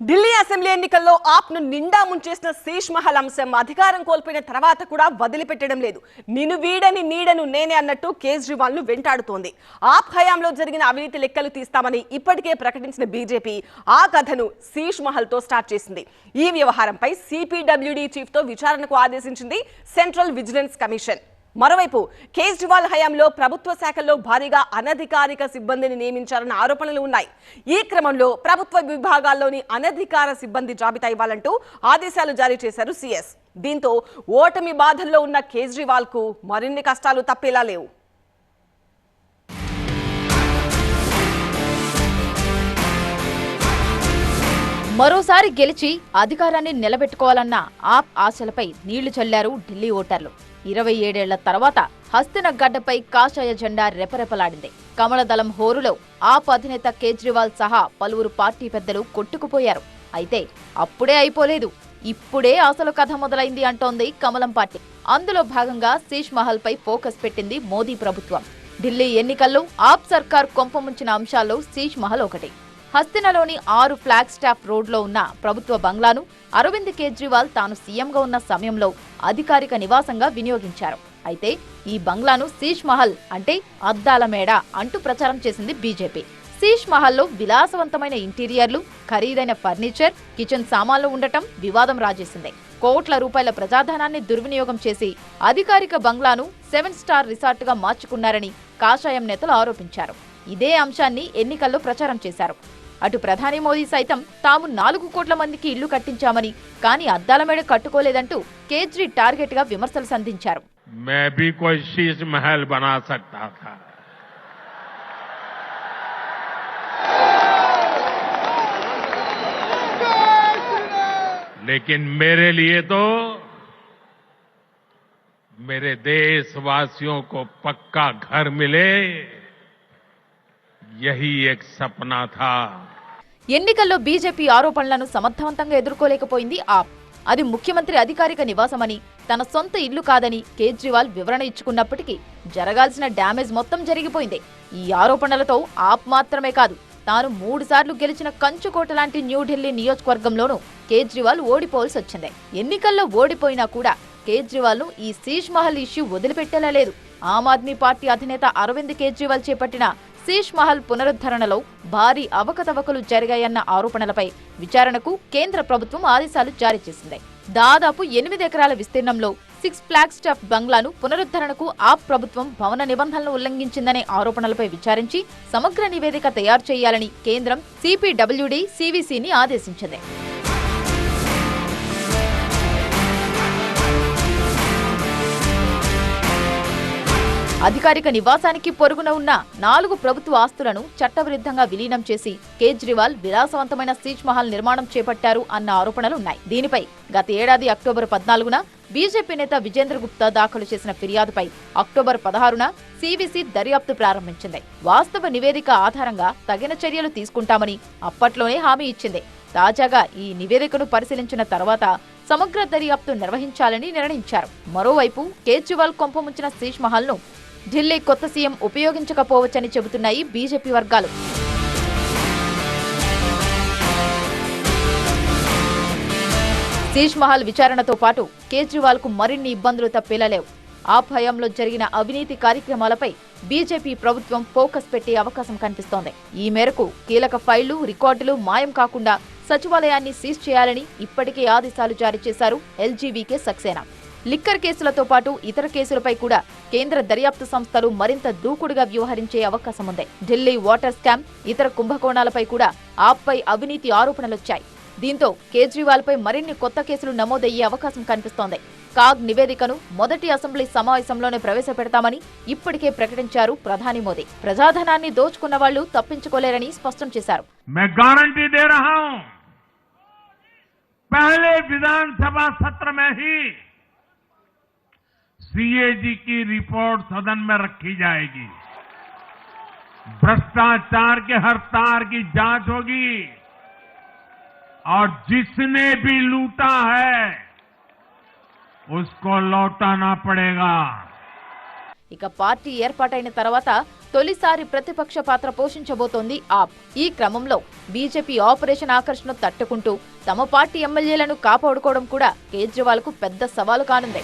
Delhi assembly ఎన్నికల్లో ఆప్ను నిండా ముంచేసిన శీష్ మహల్ అంశం అధికారం కోల్పోయిన తర్వాత కూడా వదిలిపెట్టడం లేదు. నిన్ను వీడని నీడను నేనే అన్నట్టు కేజ్రీవాల్ను వెంటాడుతోంది. ఆప్ హయాంలో జరిగిన అవినీతి లెక్కలు తీస్తామని ఇప్పటికే ప్రకటించిన బీజేపీ ఆ కథను శీష్ మహల్తో స్టార్ట్ చేసింది. ఈ వ్యవహారంపై సిపిడబ్ల్యూడి చీఫ్తో విచారణకు ఆదేశించింది సెంట్రల్ విజిలెన్స్ కమిషన్. మరోవైపు కేజ్రీవాల్ హయాంలో ప్రభుత్వ శాఖల్లో భారీగా అనధికారిక సిబ్బందిని నియమించారన్న ఆరోపణలు ఉన్నాయి. ఈ క్రమంలో ప్రభుత్వ విభాగాల్లోని అనధికార సిబ్బంది జాబితా ఇవ్వాలంటూ ఆదేశాలు జారీ చేశారు సీఎస్. దీంతో ఓటమి బాధల్లో ఉన్న కేజ్రీవాల్కు మరిన్ని కష్టాలు తప్పేలా లేవు. మరోసారి గెలిచి అధికారాన్ని నిలబెట్టుకోవాలన్న ఆప్ ఆశలపై నీళ్ళు చల్లారు ఢిల్లీ ఓటర్లు. ఇరవై ఏడేళ్ళ తర్వాత హస్తిన గడ్డపై కాషాయ జెండా రెపరెపలాడింది. కమలదళం హోరులో ఆప్ అధినేత కేజ్రీవాల్ సహా పలువురు పార్టీ పెద్దలు కొట్టుకుపోయారు. అయితే అప్పుడే అయిపోలేదు. ఇప్పుడే అసలు కథ మొదలైంది అంటోంది కమలం పార్టీ. అందులో భాగంగా శీష్ మహల్ పై ఫోకస్ పెట్టింది మోదీ ప్రభుత్వం. ఢిల్లీ ఎన్నికల్లో ఆప్ సర్కార్ కొంపముంచిన అంశాల్లో శీష్ మహల్ ఒకటి. హస్తినలోని ఆరు ఫ్లాగ్ స్టాఫ్ రోడ్లో ఉన్న ప్రభుత్వ బంగ్లాను అరవింద్ కేజ్రీవాల్ తాను సీఎంగా ఉన్న సమయంలో అధికారిక నివాసంగా వినియోగించారు. అయితే ఈ బంగ్లాను శీష్ మహల్ అంటే అద్దాల మేడ అంటూ ప్రచారం చేసింది బీజేపీ. శీష్ మహల్లో విలాసవంతమైన ఇంటీరియర్లు ఖరీదైన ఫర్నిచర్ కిచెన్ సామాన్లు ఉండటం వివాదం రాజేసింది. కోట్ల రూపాయల ప్రజాధనాన్ని దుర్వినియోగం చేసి అధికారిక బంగ్లాను సెవెన్ స్టార్ రిసార్ట్గా మార్చుకున్నారని కాషాయం నేతలు ఆరోపించారు. ఇదే అంశాన్ని ఎన్నికల్లో ప్రచారం చేశారు. అటు ప్రధాని మోదీ సైతం తాము నాలుగు కోట్ల మందికి ఇల్లు కట్టించామని కానీ అద్దాల మేడ కట్టుకోలేదంటూ కేజ్రీ టార్గెట్ గా విమర్శలు సంధించారు मैं भी कोई शीश महल बना सकता था लेकिन मेरे लिए तो मेरे देशवासियों को पक्का घर मिले ఎన్నికల్లో బీజేపీ ఆరోపణలను సమర్థవంతంగా ఎదుర్కోలేకపోయింది ఆప్. అది ముఖ్యమంత్రి అధికారిక నివాసమని తన సొంత ఇల్లు కాదని కేజ్రీవాల్ వివరణ ఇచ్చుకున్నప్పటికీ జరగాల్సిన డ్యామేజ్ మొత్తం జరిగిపోయింది. ఈ ఆరోపణలతో ఆప్ మాత్రమే కాదు తాను మూడుసార్లు గెలిచిన కంచుకోట లాంటి న్యూఢిల్లీ నియోజకవర్గంలోనూ కేజ్రీవాల్ ఓడిపోవాల్సి వచ్చింది. ఎన్నికల్లో ఓడిపోయినా కూడా కేజ్రీవాల్ను ఈ శీష్ మహల్ ఇష్యూ వదిలిపెట్టేలా లేదు. ఆమ్ ఆద్మీ పార్టీ అధినేత అరవింద్ కేజ్రీవాల్ చేపట్టిన శీష్ మహల్ పునరుద్ధరణలో భారీ అవకతవకలు జరిగాయన్న ఆరోపణలపై విచారణకు కేంద్ర ప్రభుత్వం ఆదేశాలు జారీ చేసింది. దాదాపు ఎనిమిది ఎకరాల విస్తీర్ణంలో సిక్స్ ఫ్లాగ్ స్టాఫ్ బంగ్లాను పునరుద్ధరణకు ఆప్ ప్రభుత్వం భవన నిబంధనలు ఉల్లంఘించిందనే ఆరోపణలపై విచారించి సమగ్ర నివేదిక తయారు చేయాలని కేంద్రం సిపిడబ్ల్యూడి సివిసిని ఆదేశించింది. అధికారిక నివాసానికి పొరుగున ఉన్న నాలుగు ప్రభుత్వ ఆస్తులను చట్టవిరుద్ధంగా విలీనం చేసి కేజ్రీవాల్ విలాసవంతమైన సీజ్ మహల్ నిర్మాణం చేపట్టారు అన్న ఆరోపణలున్నాయి. దీనిపై గత ఏడాది అక్టోబర్ పద్నాలుగున బీజేపీ నేత విజేంద్ర గుప్తా దాఖలు చేసిన ఫిర్యాదుపై అక్టోబర్ పదహారున సివిసి దర్యాప్తు ప్రారంభించింది. వాస్తవ నివేదిక ఆధారంగా తగిన చర్యలు తీసుకుంటామని అప్పట్లోనే హామీ ఇచ్చింది. తాజాగా ఈ నివేదికను పరిశీలించిన తర్వాత సమగ్ర దర్యాప్తు నిర్వహించాలని నిర్ణయించారు. మరోవైపు కేజ్రీవాల్ కొంపముంచిన శీష్ మహల్ను ఢిల్లీ కొత్త సీఎం ఉపయోగించకపోవచ్చని చెబుతున్నాయి బీజేపీ వర్గాలు. శీష్ మహల్ విచారణతో పాటు కేజ్రీవాల్కు మరిన్ని ఇబ్బందులు తప్పేలా లేవు. ఆ భయంలో జరిగిన అవినీతి కార్యక్రమాలపై బీజేపీ ప్రభుత్వం ఫోకస్ పెట్టే అవకాశం కనిపిస్తోంది. ఈ మేరకు కీలక ఫైళ్ళు రికార్డులు మాయం కాకుండా సచివాలయాన్ని సీజ్ చేయాలని ఇప్పటికే ఆదేశాలు జారీ చేశారు ఎల్జీవీకే సక్సేనా. లిక్కర్ కేసులతో పాటు ఇతర కేసులపై కూడా కేంద్ర దర్యాప్తు సంస్థలు మరింత దూకుడుగా వ్యవహరించే అవకాశం ఉంది ఢిల్లీ వాటర్ స్కామ్ ఇతర కుంభకోణాలపై కూడా ఆప్పై అవినీతి ఆరోపణలొచ్చాయి. దీంతో కేజ్రీవాల్పై మరిన్ని కొత్త కేసులు నమోదయ్యే అవకాశం కనిపిస్తోంది. కాగ్ నివేదికను మొదటి అసెంబ్లీ సమావేశంలోనే ప్రవేశపెడతామని ఇప్పటికే ప్రకటించారు ప్రధాని మోదీ. ప్రజాధనాన్ని దోచుకున్న వాళ్ళు తప్పించుకోలేరని స్పష్టం చేశారు. सीएजी की रिपोर्ट सदन में रखी जाएगी भ्रष्टाचार के हर तार की जांच होगी और जिसने भी लूटा है उसको लौटाना पड़ेगा ఇక పార్టీ ఏర్పాటైన తర్వాత తొలిసారి ప్రతిపక్ష పాత్ర పోషించబోతోంది ఆప్ ఈ క్రమంలో బీజేపీ ఆపరేషన్ ఆకర్షణ తట్టుకుంటూ తమ పార్టీ ఎమ్మెల్యేలను కాపాడుకోవడం కూడా కేజ్రీవాల్ కు పెద్ద సవాలు కానుంది